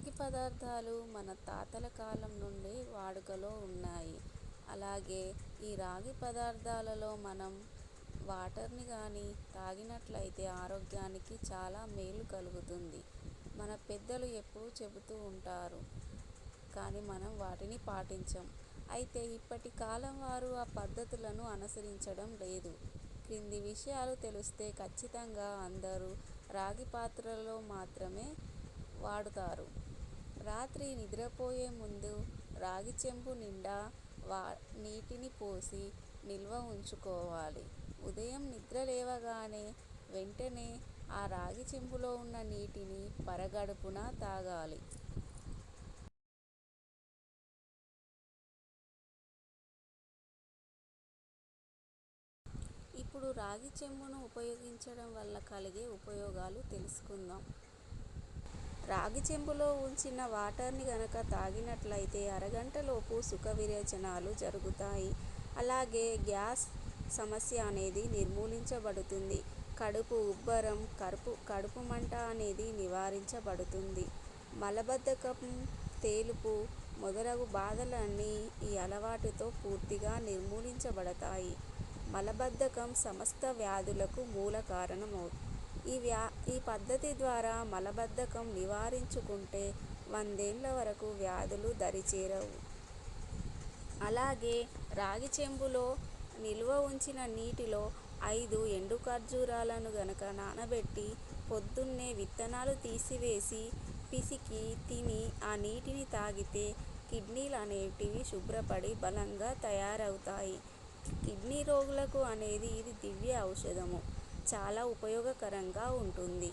రాగి పదార్థాలు మన తాతల కాలం నుండి వాడుకలో ఉన్నాయి. అలాగే ఈ రాగి పదార్థాలలో మనం వాటర్ని కానీ తాగినట్లయితే ఆరోగ్యానికి చాలా మేలు కలుగుతుంది. మన పెద్దలు ఎప్పుడూ చెబుతూ ఉంటారు కానీ మనం వాటిని పాటించం. అయితే ఇప్పటి కాలం వారు ఆ పద్ధతులను అనుసరించడం లేదు. క్రింది విషయాలు తెలిస్తే ఖచ్చితంగా అందరూ రాగి పాత్రలలో మాత్రమే వాడుతారు. రాత్రి నిద్రపోయే ముందు రాగి చెంబు నిండా వా నీటిని పోసి నిల్వ ఉంచుకోవాలి. ఉదయం నిద్ర లేవగానే వెంటనే ఆ రాగి చెంబులో ఉన్న నీటిని పరగడుపున తాగాలి. ఇప్పుడు రాగి చెంబును ఉపయోగించడం వల్ల కలిగే ఉపయోగాలు తెలుసుకుందాం. రాగి చెంబులో ఉంచిన వాటర్ని గనక తాగినట్లయితే అరగంటలోపు సుఖ విరేచనాలు జరుగుతాయి. అలాగే గ్యాస్ సమస్య అనేది నిర్మూలించబడుతుంది. కడుపు ఉబ్బరం కడుపు కడుపు మంట అనేది నివారించబడుతుంది. మలబద్ధకం తేలుపు మొదలగు బాధలన్నీ ఈ అలవాటుతో పూర్తిగా నిర్మూలించబడతాయి. మలబద్ధకం సమస్త వ్యాధులకు మూల కారణం ఈ వ్యా ఈ పద్ధతి ద్వారా మలబద్ధకం నివారించుకుంటే వందేళ్ళ వరకు వ్యాధులు దరిచేరవు. అలాగే రాగి చెంబులో నిల్వ ఉంచిన నీటిలో ఐదు ఎండు ఖర్జూరాలను గనక నానబెట్టి పొద్దున్నే విత్తనాలు తీసివేసి పిసికి తిని ఆ నీటిని తాగితే కిడ్నీలు అనేటివి శుభ్రపడి బలంగా తయారవుతాయి. కిడ్నీ రోగులకు అనేది ఇది దివ్య ఔషధము. చాలా ఉపయోగకరంగా ఉంటుంది.